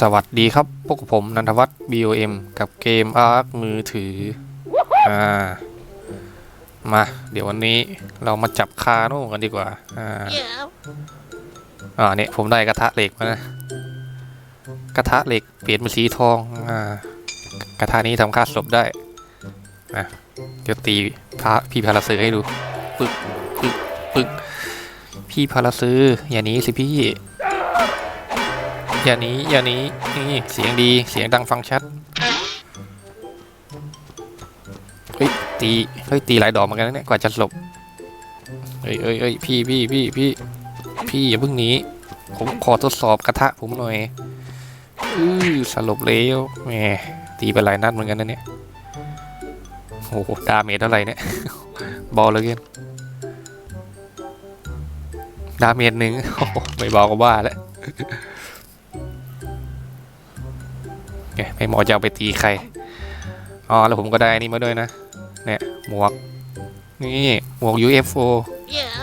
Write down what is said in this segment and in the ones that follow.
สวัสดีครับ พวกผมนันทวัฒน์ BOM กับเกมอาร์คมือถือ อ่า มา เดี๋ยววันนี้เรามาจับคาโน่กันดีกว่า อ่า อ่าเนี่ยผมได้กระทะเหล็กมานะ กระทะเหล็กเปลี่ยนเป็นสีทอง อ่า กระทะนี้ทำค่าศพได้นะเดี๋ยวตีพระพี่พาราซื้อให้ดู ปึกปึกปึกพี่พาราซื้ออย่าหนี้สิพี่ อย่านี้อย่านี้นี่เสียงดีเสียงดังฟังชัดเฮ้ยตีเฮ้ยตีหลายดอกเหมือนกันนะเนี่ยกว่าจะหลบเฮ้ยเฮ้ยเฮ้ยพี่พี่พี่พี่พี่อย่าเพิ่งหนีผมขอทดสอบกระทะผมหน่อยอือสลบแล้วแหมตีไปหลายนัดเหมือนกันนะเนี่ยโอ้โหดาเมจเท่าไหร่เนี่ยบอลเลยเกินดาเมจหนึ่งโอ้ไม่บอกก็บ้าแล้ว เอ๊ะไม่หมอจะเอาไปตีใคร อ๋อ แล้วผมก็ได้อันนี่มาด้วยนะ เนี่ย หมวก นี่ หมวก UFO Yeah.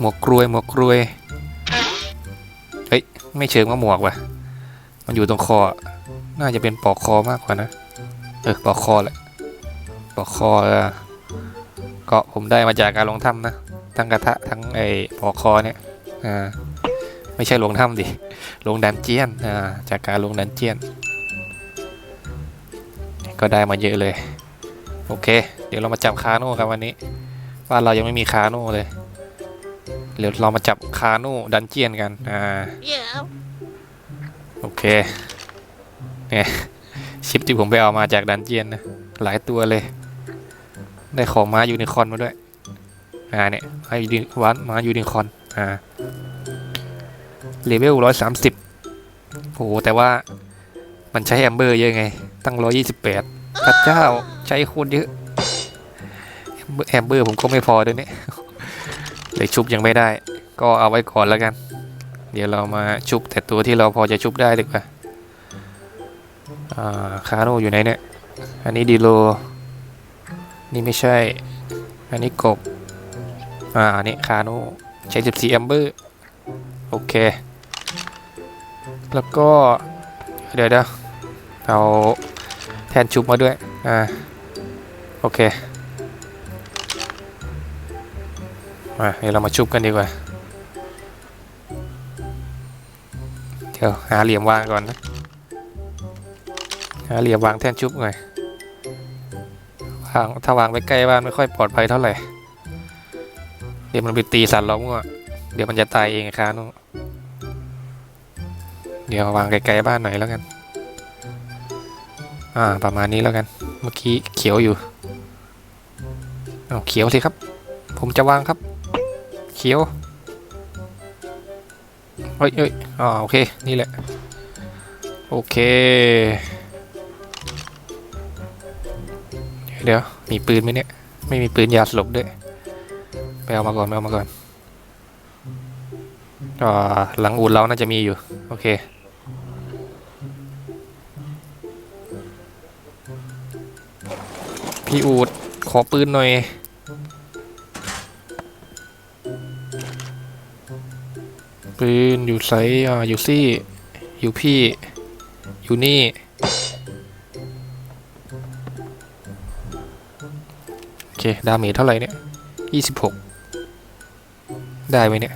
หมวกกรวย หมวกกรวย เฮ้ย ไม่เชิงว่าหมวกว่ะ มันอยู่ตรงคอ น่าจะเป็นปลอกคอมากกว่านะ เออปลอกคอแหละปลอกคอเออก็ผมได้มาจากการลงถ้ำนะ ทั้งกระทะ ทั้งไอ้ปลอกคอเนี่ย อ่า ไม่ใช่ลงถ้ำดิลงดันเจียนอ่าจากการลงดันเจียน ก็ได้มาเยอะเลย โอเค เดี๋ยวเรามาจับคาโน่กันวันนี้บ้านเรายังไม่มีคาโน่เลยเดี๋ยวเรามาจับคาโน่ดันเจียนกันอ่าโอเคเนี่ยชิปที่ผมไปเอามาจากดันเจียนนะหลายตัวเลย ได้ของม้ายูนิคอนมาด้วยอ่าเนี่ยม้ยูนิวันม้ายูนิคอนอ่า เลเวลร้อยสามสิบโหแต่ว่ามันใช้แอมเบอร์เยอะไง ตั้งร้อยี่สิบแปดพระเจ้าใช้คนเยอะแอมเบอร์ผมก็ไม่พอด้วยเนี่ยเลยชุบยังไม่ได้ ก็เอาไว้ก่อนแล้วกัน เดี๋ยวเรามาชุบแต่ตัวที่เราพอจะชุบได้ดีกว่าอ่าคาโนอยู่ไหนเนี่ย อันนี้ดีโล นี่ไม่ใช่ อันนี้กบ อ่า อันนี้คาโนใช้ 14แอมเบอร์ โอเค แล้วก็ เดี๋ยวเดี๋ยวเอาแทนชุบมาด้วย อ่า โอเค มาเดี๋ยวเรามาชุบกันดีกว่า เดี๋ยวหาเหลี่ยมวางก่อนนะ หาเหลี่ยมวางแทนชุบหน่อยวางถ้าวางไว้ใกล้บ้านไม่ค่อยปลอดภัยเท่าไหร่ เดี๋ยวมันไปตีสัตว์เรามั่วเดี๋ยวมันจะตายเองครับนุ เดี๋ยววางไกลๆบ้านหน่อยแล้วกัน อ่า ประมาณนี้แล้วกัน เมื่อกี้เขียวอยู่ เอาเขียวสิครับ ผมจะวางครับ เขียวเฮ้ยเฮ้ยอ๋อโอเค นี่แหละ โอเค เดี๋ยว มีปืนไหมเนี่ย ไม่มีปืนยาสลบด้วย ไปเอามาก่อน ไปเอามาก่อน อ่าหลังอู่เราน่าจะมีอยู่ โอเค พี่อูดขอปืนหน่อย ปืนอยู่ไซส์อ่าอยู่ซี่ อยู่พี่ อยู่นี่ โอเค ดาเมจเท่าไหร่เนี่ยยี่สิบหกได้ไหมเนี่ย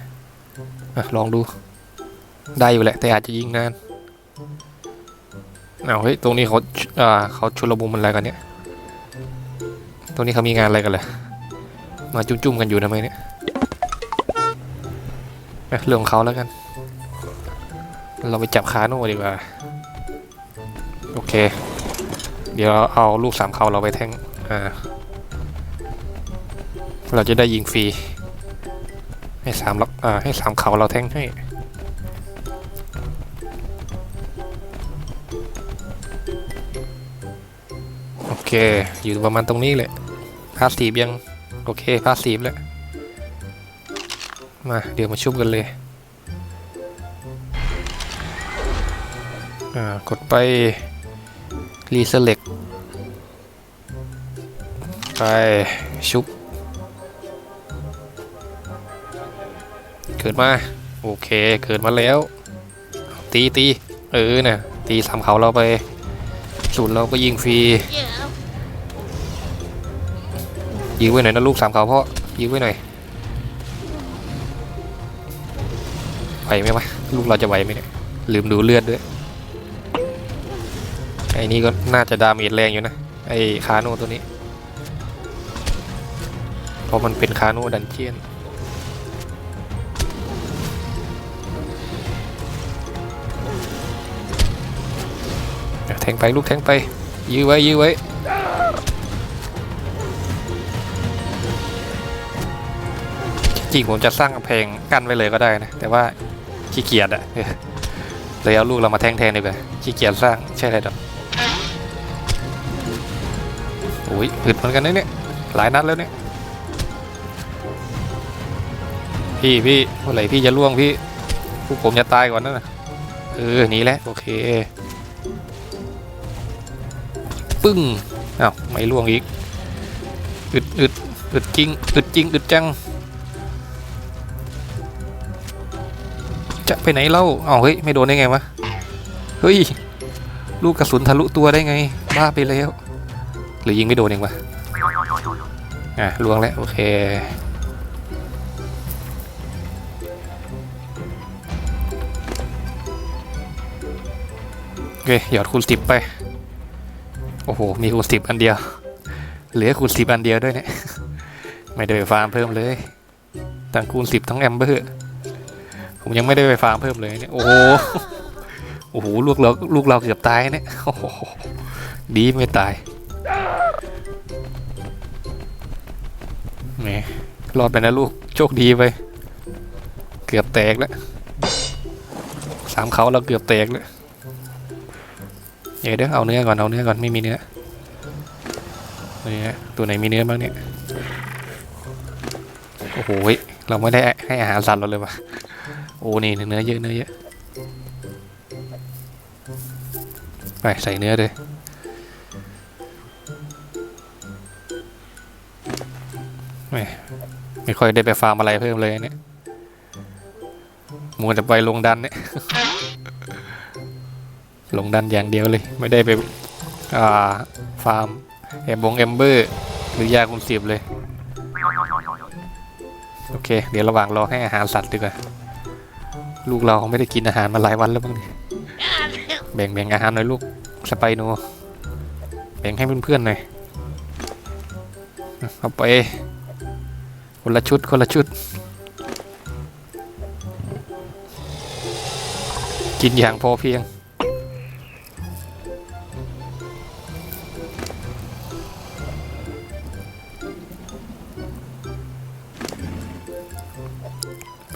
อะลองดู ได้อยู่แหละ แต่อาจจะยิงนานเอาเฮ้ย ตรงนี้เขาอ่าเขาชุลมุมมันอะไรกันเนี่ย ตรงนี้เขามีงานอะไรกันเลยมาจุ่มๆกันอยู่ทำไมเนี่ยเอ้ยเรื่องของเขาแล้วกัน เราไปจับคาโน่ดีกว่า โอเค เดี๋ยวเอาลูกสามเขาเราไปแท่ง อ่า เราจะได้ยิงฟรี ให้สามล็อกอ่าให้สามเขาเราแทงให้โอเค อยู่ประมาณตรงนี้แหละพาสซีฟยัง โอเคพาสซีฟแล้วมาเดี๋ยวมาชุบกันเลยอ่ากดไป รีเซเล็กไปชุบ กิดมา โอเค เกิดมาแล้ว ตีตีเออเนี่ยตีสามเขาเราไปศูนย์เราก็ยิงฟรี Yeah. ยิงไว้หน่อยนะลูกสามเขาเพราะยิงไว้หน่อยไหวไหมวะลูกเราจะไหวไหมเนี่ยลืมดูเลือดด้วยไอ้นี่ก็น่าจะดาเมจแรงอยู่นะไอ้คาโนตัวนี้เพราะมันเป็นคาโนดันเจียน แทงไปลูกแทงไป ยื้อไว้ยื้อไว้จริงผมจะสร้างกำแพงกั้นไว้เลยก็ได้นะ แต่ว่าขี้เกียจอะเลยเอาลูกเรามาแทงแทนดีกว่าขี้เกียจสร้างใช่เลยดอกโอ้ยอึดเหมือนกันนะเนี่ยหลายนัดแล้วเนี่ยพี่พี่เมื่อไหร่พี่จะล่วงพี่พวกผมจะตายก่อนนั่นนะเออหนีแล้วโอเค ปึ้งอ้าวไม่ล่วงอีกอึดอึดอึดจริงอึดจริงอึดจัง จะไปไหนเล่าอ้าวเฮ้ยไม่โดนได้ไงวะเฮ้ยลูกกระสุนทะลุตัวได้ไงบ้าไปแล้ว หรือยิงไม่โดนเองวะอะล่วงแล้วโอเคโอเคหยอดคูณสิบไป โอ้โห มีคูณสิบอันเดียว เหลือคูณสิบอันเดียวด้วยเนี่ย ไม่ได้ไปฟาร์มเพิ่มเลยตั้งคูณสิบทั้งแอมเบอร์ ผมยังไม่ได้ไปฟาร์มเพิ่มเลยเนี่ย โอ้โห โอ้โห ลูกเรา ลูกเราเกือบตายเนี่ย โอ้โห ดีไม่ตายแหมรอดไปนะลูก โชคดีไป เกือบแตกแล้ว สามเขาเราเกือบแตกแล้ว ดี๋ยวเดี๋ยวเอาเนื้อก่อนเอาเนื้อก่อนไม่มีเนื้อเนื้อตัวไหนมีเนื้อบ้างเนี่ยโอ้โหเราไม่ได้ให้อาหารสัตว์เราเลยวะโอ้นี่เนื้อเยอะเนื้อเยอะไปใส่เนื้อเลยไม่ไม่ค่อยได้ไปฟาร์มอะไรเพิ่มเลยเนี่ยมัวแต่ไปลงดันเนี่ย ลงดันอย่างเดียวเลย ไม่ได้ไปาฟาร์มแอมบงแอมเบอร์ หรือยาคุมสิบเลย โอเค เดี๋ยวระหว่างรอให้อาหารสัตว์ดีกว่า ลูกเราเขาไม่ได้กินอาหารมาหลายวันแล้วบ้างเนี่ยแบ่งแบ่งอาหารหน่อยลูกสไปโนแบ่งให้เพื่อนๆหน่อยเอาไป คนละชุด คนละชุด กินอย่างพอเพียง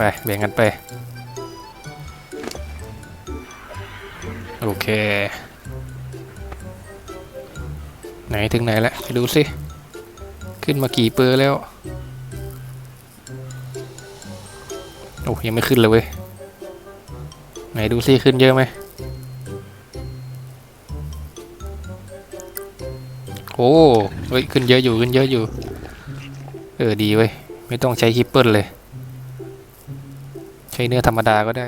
ไปแบ่งกันไป โอเค ไหนถึงไหนแล้วไปดูสิ ขึ้นมากี่เปอร์แล้ว โอ้ยังไม่ขึ้นเลยเว้ย ไหนดูสิ ขึ้นเยอะไหมโอ้เฮ้ย ขึ้นเยอะอยู่ ขึ้นเยอะอยู่ เออ ดีเว้ย ไม่ต้องใช้คิปเปิลเลย ช้เนื้อธรรมดาก็ได้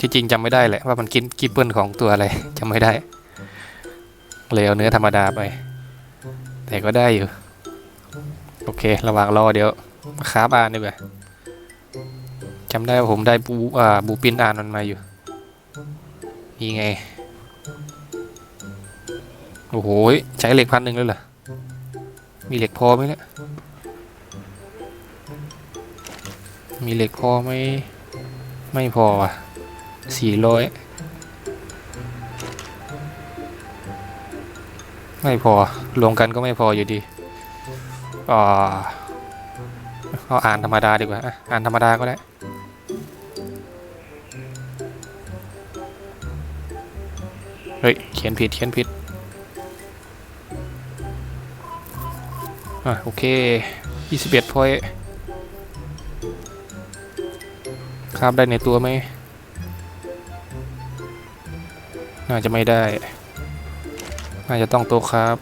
ที่จริงจำไม่ได้แหละว่ามันกินกิปเปิลของตัวอะไรจำไม่ได้ เลยเอาเนื้อธรรมดาไป แต่ก็ได้อยู่ โอเค ระหว่างรอเดี๋ยวมาคราบอ่านดีกว่าจำได้ว่าผมได้บูอ่าบูปินอ่านมันมาอยู่นี่ไง โอ้โห ใช้เหล็กพันหนึ่งเลยเหรอ มีเหล็กพอไหมเนี่ย มีเหล็กพอไหมไม่พอว่ะสี่ร้อยไม่พอรวมกันก็ไม่พออยู่ดีอ่าเอาอ่านธรรมดาดีกว่าอ่านธรรมดาก็ได้เฮ้ยเขียนผิดเขียนผิดอะโอเคยี่สิ บเอ็ดพอยคาบได้ในตัวไหมน่าจะไม่ได้ น่าจะต้องโตครับ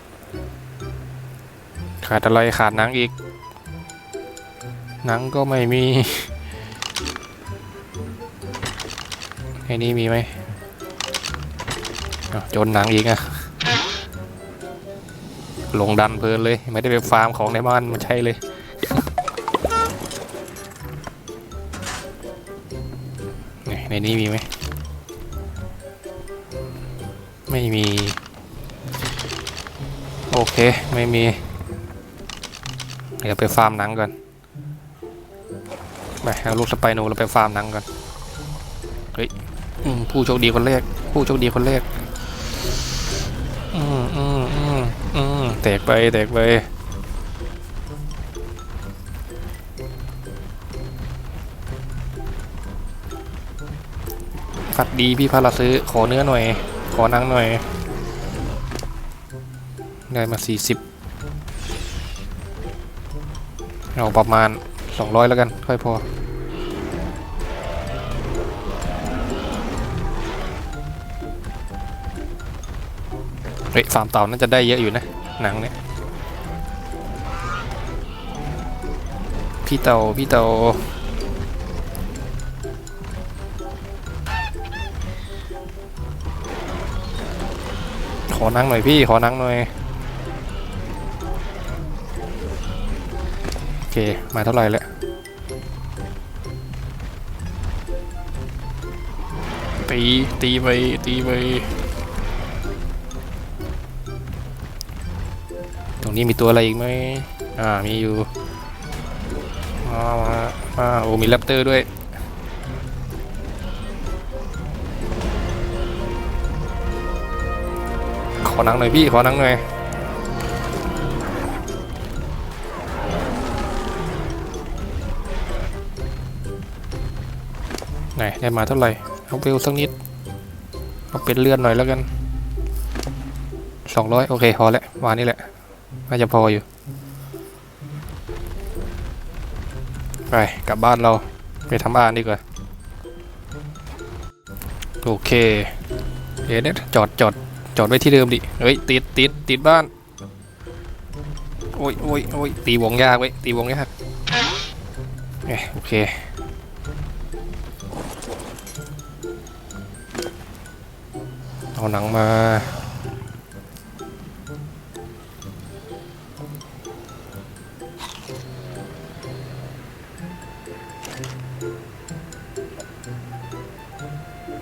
ขาดอะไรขาดหนังอีก หนังก็ไม่มีไอ้นี่มีไหมจนหนังอีกอะลงดันเพลินเลย ไม่ได้ไปฟาร์มของในบ้านมันใช่เลย นี่ในนี้มีไหม ไม่มี โอเค ไม่มี เดี๋ยวไปฟาร์มหนังก่อน ไปเอาลูกสไปโนเราไปฟาร์มหนังก่อน เฮ้ยผู้โชคดีคนแรก ผู้โชคดีคนแรก อืมอืมอืมอืมแตกไปแตกไป ฝัดดีพี่พาราซื้อขอเนื้อหน่อย ขอหนังหน่อย ได้มาสี่สิบเอาประมาณสองร้อยแล้วกัน ค่อยพอ เฮ้ยฟาร์มเต่าน่าจะได้เยอะอยู่นะ หนังเนี่ย พี่เต่าพี่เต่า อนั่งหน่อยพี่ขอนั่งหน่อยโอเคมาเท่าไหร่แล้วตีตีไปตีไปตรงนี้มีตัวอะไรอีกไหมอ่ามีอยู่มามามาโอ้มีแรปเตอร์ด้วย ขอหนังหน่อยพี่ ขอหนังหน่อย ไหน ได้มาเท่าไหร่ เอาเวลสักนิด เอาเป็นเลื่อนหน่อยแล้วกันสองร้อยโอเค พอแล้ววานนี่แหละ น่าจะพออยู่ ไป กลับบ้านเรา ไปทำบ้านดีกว่า โอเคเดี๋ยวเนี่ยจอดจอด จอดไว้ที่เดิมดิ เฮ้ย ติดติดติดบ้าน โอ้ยโอ้ยโอ้ยตีวงยากไว้ยตีวงยากเอ้โอเค เอาหนังมา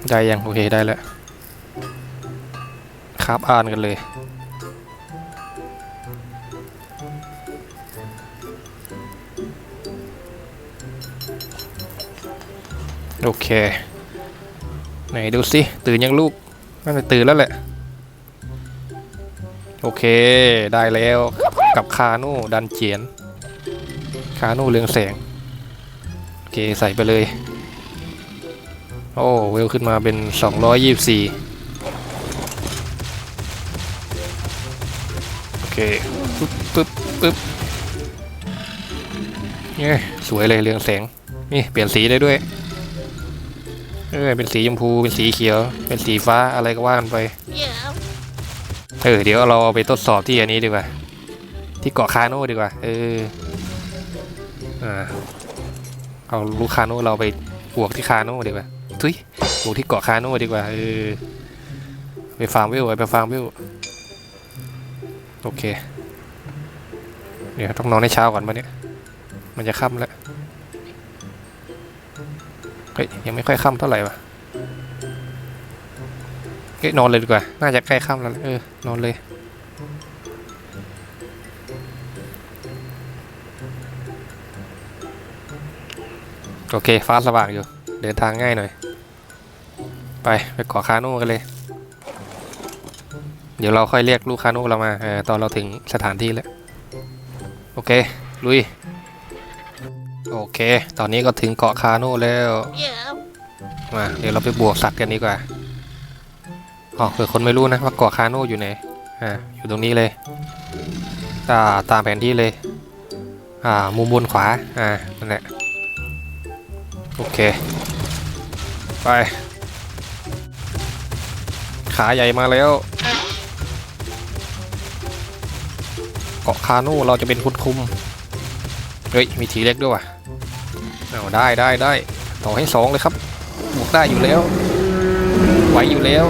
ได้ยังโอเคได้แล้ว ครับอ่านกันเลยโอเค ไหนดูสิตื่นยังลูกน่าจะตื่นแล้วแหละ โอเคได้แล้วกับคาโน่ดันเจียน คาโน่เรืองแสง โอเคใส่ไปเลย โอ้เวลขึ้นมาเป็น 224 เคปึ๊บปึ๊บปึ๊บเนี่ยสวยเลยเรืองแสง นี่เปลี่ยนสีได้ด้วย เออเป็นสีชมพูเป็นสีเขียว เป็นสีฟ้าอะไรก็ว่ากันไป Yeah. เออเดี๋ยวเราเอาไปทดสอบที่อันนี้ดีกว่า ที่เกาะคาโน่ดีกว่า เอออ่าเอาลูกคาโน่เราไปบวกที่คาโน่ดีกว่าทุยบวกที่เกาะคาโน่ดีกว่าเออไปฟาร์มวิวไปฟาร์มวิว โอเค เดี๋ยวต้องนอนในเช้าก่อนปะเนี่ย มันจะค่ำแล้ว เฮ้ย ยังไม่ค่อยค่ำเท่าไหร่วะเฮ้ยนอนเลยดีกว่า น่าจะใกล้ค่ำแล้ว เออ นอนเลยโอเคฟ้าสว่างอยู่ เดินทางง่ายหน่อย ไป ไปเกาะคาโน่กันเลย ดี๋ยวเราค่อยเรียกลูกค้าน่เรามาออตอนเราถึงสถานที่แล้ว โอเค ลุย โอเค ตอนนี้ก็ถึงเกาะคาโน่แล้ว Yeah. มาเดี๋ยวเราไปบวกสัตว์กันดีกว่าอ๋อเผื่อคนไม่รู้นะว่าเกาะคาโน่อยู่ไหน อ่า อยู่ตรงนี้เลยอ่าตามแผนที่เลย อ่า มุมบนขวา อ่า นั่นแหละ โอเค ไป ขาใหญ่มาแล้ว เกาะคาโน่เราจะเป็นคุณคุม เฮ้ย มีทีเล็กด้วยว่ะเอาได้ได้ได้ต่อให้สองเลยครับบวกได้อยู่แล้ว ไหวอยู่แล้ว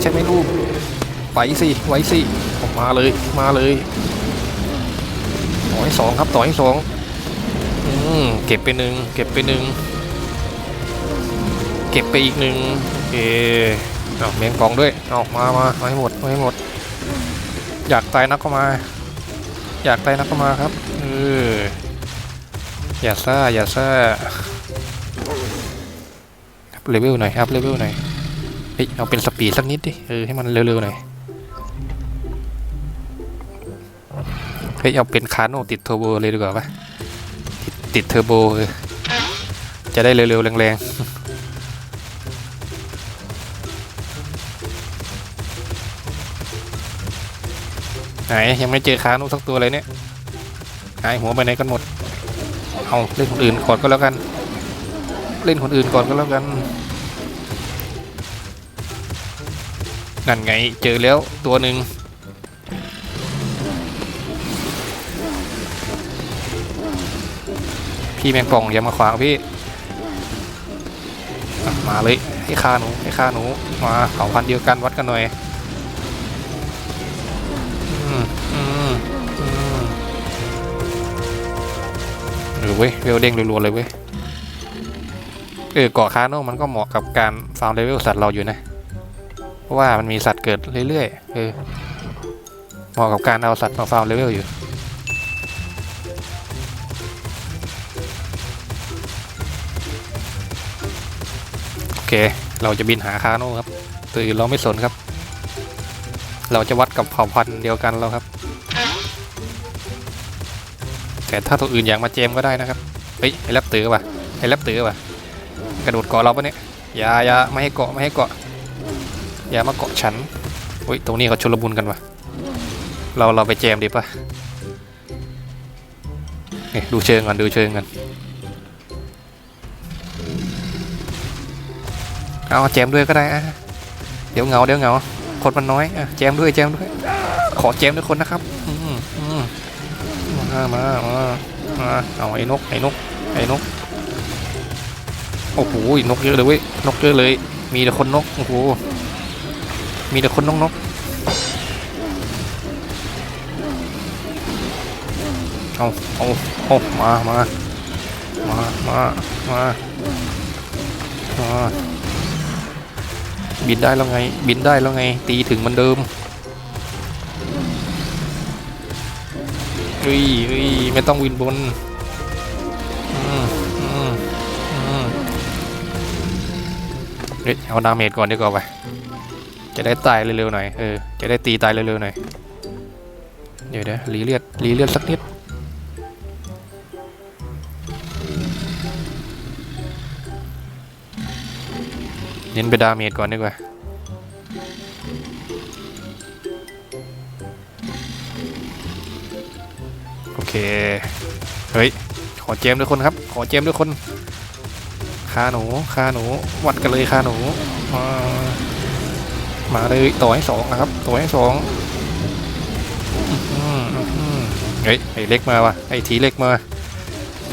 ใช่ไหมลูกไหวสิไหวสิออกมาเลยมาเลยต่อให้สองครับต่อให้สองอืมเก็บไปหนึ่งเก็บไปหนึ่งเก็บไปอีกหนึ่งโอเอาเมงกองด้วยเอามามามาให้หมดมาให้หมด อยากตายนักก็มา อยากตายนักก็มาครับเอออย่าซ่าอย่าซ่าอัพเลเวลหน่อยอัพเลเวลหน่อยเฮ้ยเอาเป็นสปีดสักนิดดิเออให้มันเร็วๆหน่อยเฮ้ยเอาเป็นคาโนติดเทอร์โบเลยดีกว่าปะติดเทอร์โบจะได้เร็วๆแรงๆ ไหนยังไม่เจอค้าโนสักตัวเลยเนี่ยหายหัวไปไหนกันหมด เอาเล่นคนอื่นก่อนก็แล้วกัน เล่นคนอื่นก่อนก็แล้วกัน นั่นไงเจอแล้วตัวหนึ่งพี่แมงป่องอย่ามาขวางพี่มาเลยให้ฆ่าหนูให้ฆ่าหนูมาเผ่าพันธุ์เดียวกันวัดกันหน่อย ออเว้ยเวลเด้งรัวๆเลยเว้ยเออเกาะคาโน่มันก็เหมาะกับการฟาร์มเลเวลสัตว์เราอยู่นะ เพราะว่ามันมีสัตว์เกิดเรื่อยๆเออเหมาะกับการเอาสัตว์มาฟาร์มเลเวลอยู่โอเค เราจะบินหาคาโน่ครับตัวอื่นเราไม่สนครับ เราจะวัดกับเผ่าพันธุ์เดียวกันแล้วครับ แต่ถ้าตัวอื่นอยากมาเจมก็ได้นะครับ เฮ้ยไอ้แรปเตอร์ป่ะไอ้แรปเตอร์ป่ะกระโดดเกาะเราปะเนี่ยอย่าอย่าไม่ให้เกาะไม่ให้เกาะอย่ามาเกาะฉันเฮ้ยตรงนี้เขาชลบุญกันวะเราเราไปแจมดีป่ะเนี่ดูเชิงก่อนดูเชิงกันเอาแจมด้วยก็ได้อะเดี๋ยวเงาเดี๋ยวเงาคนมันน้อยอะแจมด้วยแจมด้วย ขอแจมด้วยคนนะครับอื มามามามาเอาไอ้นกไอ้นกไอ้นกโอ้โหนกเยอะเลยเว้ยนกเยอะเลย มีแต่คนนกโอ้โหมีแต่คนนกนกเอาเอาเอามามามามามามาบินได้แล้วไง บินได้แล้วไง ตีถึงเหมันเดิม เฮ้ยเฮ้ยไม่ต้องวินบนอืมอืมอืมเฮ้ยเอาดาเมจก่อนดีกว่าไป จะได้ตายเร็วๆหน่อย เออ จะได้ตีตายเร็วๆหน่อย เดี๋ยวเดี๋ยวรีเลือดรีเลือดสักนิด เน้นไปดาเมจก่อนดีกว่า เคเฮ้ย ขอเจมด้วยคนครับ ขอเจมด้วยคนคาหนูคาหนูวัดกันเลยคาหนูมาเลยต่อให้สองนะครับต่อให้สองเฮ้ยไอเล็กมาว่ะไอทีเล็กมา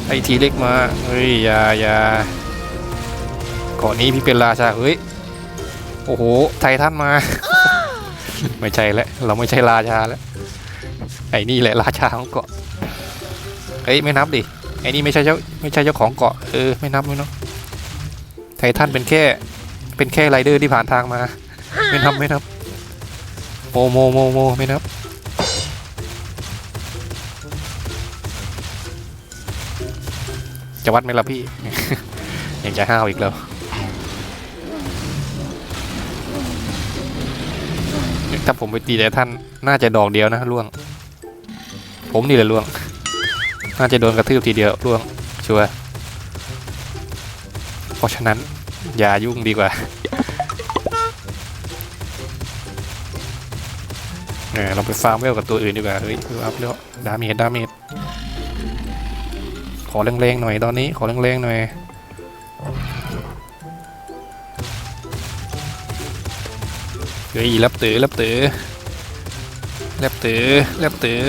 ไอทีเล็กมาเฮ้ยอย่าอย่าก่อนนี้พี่เป็นราชาเฮ้ยโอ้โหไททันมา ไม่ใช่แล้วเราไม่ใช่ราชาแล้วไอ้นี่แหละราชาของเกาะ เฮ้ยไม่นับดิไอ้นี่ไม่ใช่เจ้าไม่ใช่เจ้าของเกาะเออไม่นับไม่นับไททันเป็นแค่เป็นแค่ไรเดอร์ที่ผ่านทางมา ไม่นับไม่นับโมโมโมโมไม่นับจะวัดไหมล่ะพี่ ยังจะห้าวอีกแล้วถ้าผมไปตีแต่ท่านน่าจะดอกเดียวนะล่วง ผมนี่แหละล่วง น่าจะโดนกระทืบทีเดียวล่วงชัวร์เพราะฉะนั้นอย่ายุ่งดีกว่าเออเราไปฟาร์มเวลกับตัวอื่นดีกว่า เฮ้ยอัพแล้วดาเมจดาเมจขอแรงๆหน่อยตอนนี้ ขอแรงๆหน่อยเฮ้ยรับตือรับตือรับตือรับตือ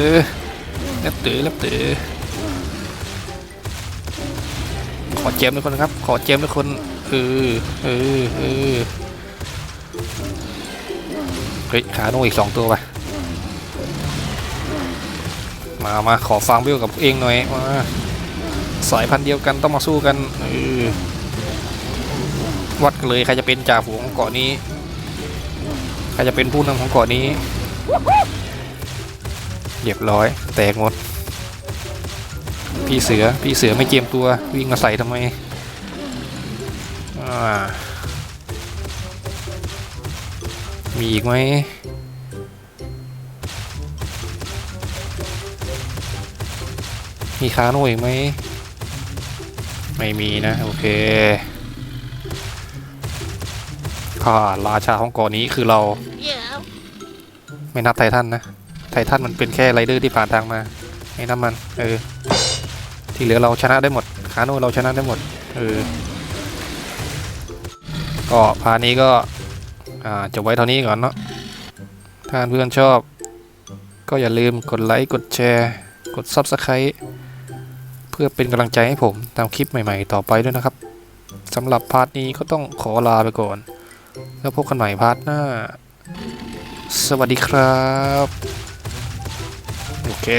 รับตือรับตือ ขอเจมทุกคนครับ ขอเจมทุกคนเออเออเออเฮ้ยขาโนอีกสองตัวไปมามาขอฟังเบลกับเองหน่อยมาสายพันธุ์เดียวกันต้องมาสู้กันเออวัดเลยใครจะเป็นจ่าฝูงของเกาะนี้ใครจะเป็นผู้นำของเกาะนี้เรียบร้อย แตกหมด พี่เสือ พี่เสือไม่เจียมตัววิ่งมาใส่ทำไมมีอีกไหมมีค้าโน่อีกไหมไม่มีนะ โอเคข้าราชาของเกาะนี้คือเรา Yeah. ไม่นับไททันนะ ไททันมันเป็นแค่ไรเดอร์ที่ผ่านทางมา ไม่นับมัน เออ ที่เหลือเราชนะได้หมด คาโน่เราชนะได้หมด เออ ก็พาร์ทนี้ก็ อ่าจบไว้เท่านี้ก่อนเนาะ ถ้าเพื่อนชอบ ก็อย่าลืมกดไลค์ กดแชร์ กด Subscribe เพื่อเป็นกำลังใจให้ผมทำคลิปใหม่ๆ ต่อไปด้วยนะครับสำหรับพาร์ทนี้ก็ต้องขอลาไปก่อน แล้วพบกันใหม่พาร์ทหน้า สวัสดีครับ โอเค